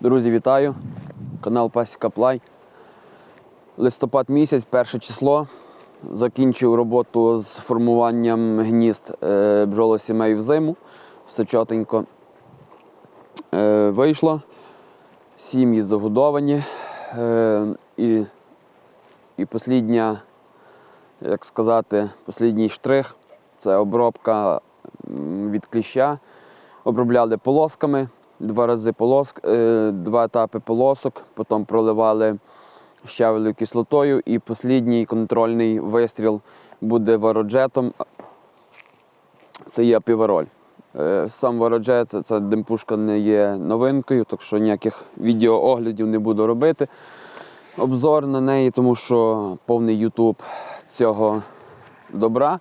Друзі, вітаю! Канал Пасіка Плай. Листопад місяць, перше число. Закінчив роботу з формуванням гнізд е, бджолосімей в зиму. Все чотенько е, вийшло. Сім'ї загодовані. Е, і, і послідня, як сказати, послідній штрих це обробка від кліща. Обробляли полосками, два рази полоск, е, два етапи полосок, потім проливали щавелевою кислотою і послідній контрольний вистріл буде вароджетом. Це є апівароль. Е, Сам вароджет, ця демпушка не є новинкою, так що ніяких відеооглядів не буду робити. Обзор на неї, тому що повний Ютуб цього добра.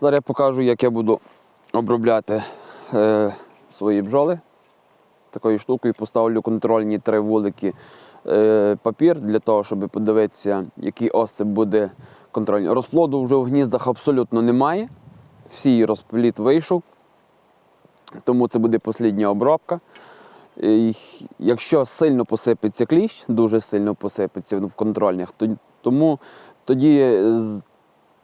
Зараз я покажу, як я буду обробляти е, свої бджоли. Такою штукою поставлю контрольні три вулики е, папір для того, щоб подивитися, який осип буде контрольний. Розплоду вже в гніздах абсолютно немає. Всій розплід вийшов. Тому це буде послідня обробка. І Якщо сильно посипеться кліщ, дуже сильно посипеться в контрольних, то, тому тоді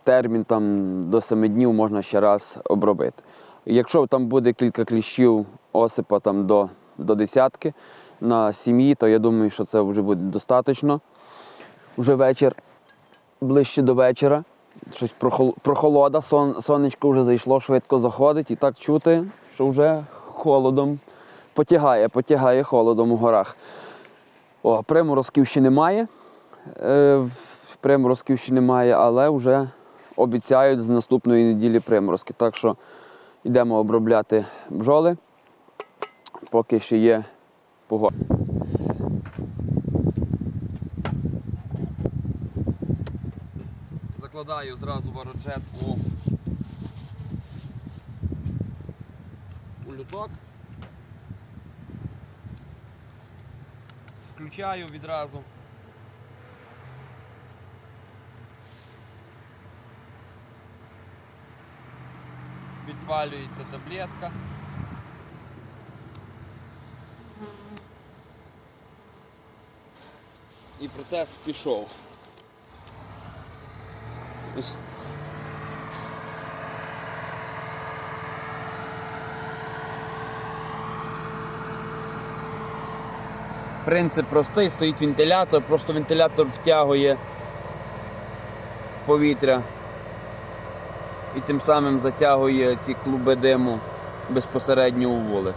термін там, до 7 днів можна ще раз обробити. Якщо там буде кілька кліщів осипа там, до, до десятки на сім'ї, то я думаю, що це вже буде достатньо. Вже вечір, ближче до вечора. Щось прохолода, сон, сонечко вже зайшло, швидко заходить і так чути, що вже холодом потягає, потягає холодом у горах. О, приморозків ще немає. Е, приморозків ще немає, але вже обіцяють з наступної неділі приморозки. Так що йдемо обробляти бджоли, поки ще є погода. Закладаю зразу ворочет у, у люток. Включаю відразу. Підпалюється таблетка. І процес пішов. Принцип простий, стоїть вентилятор, просто вентилятор втягує повітря і тим самим затягує ці клуби диму безпосередньо у вулик.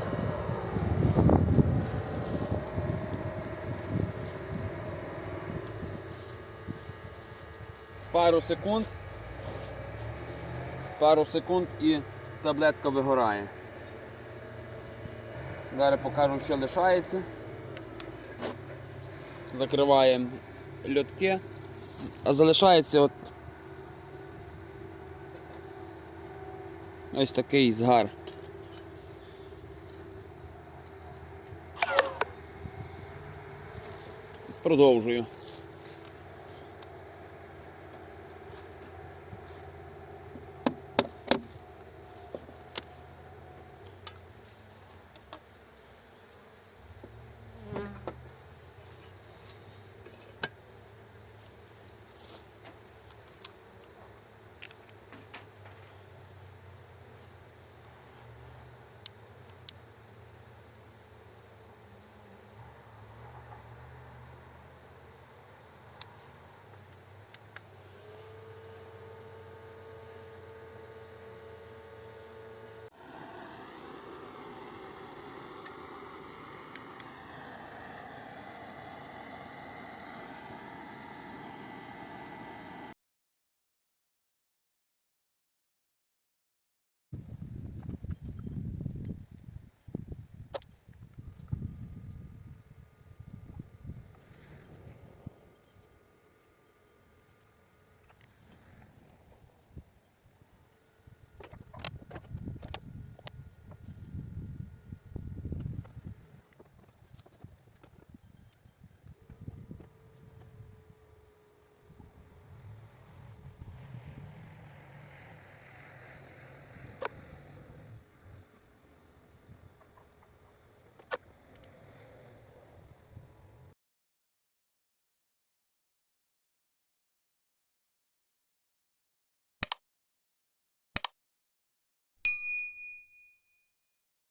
Пару секунд. Пару секунд і таблетка вигорає. Зараз покажу, що лишається. Закриваємо льотки, а залишається от ось такий згар. Продовжую.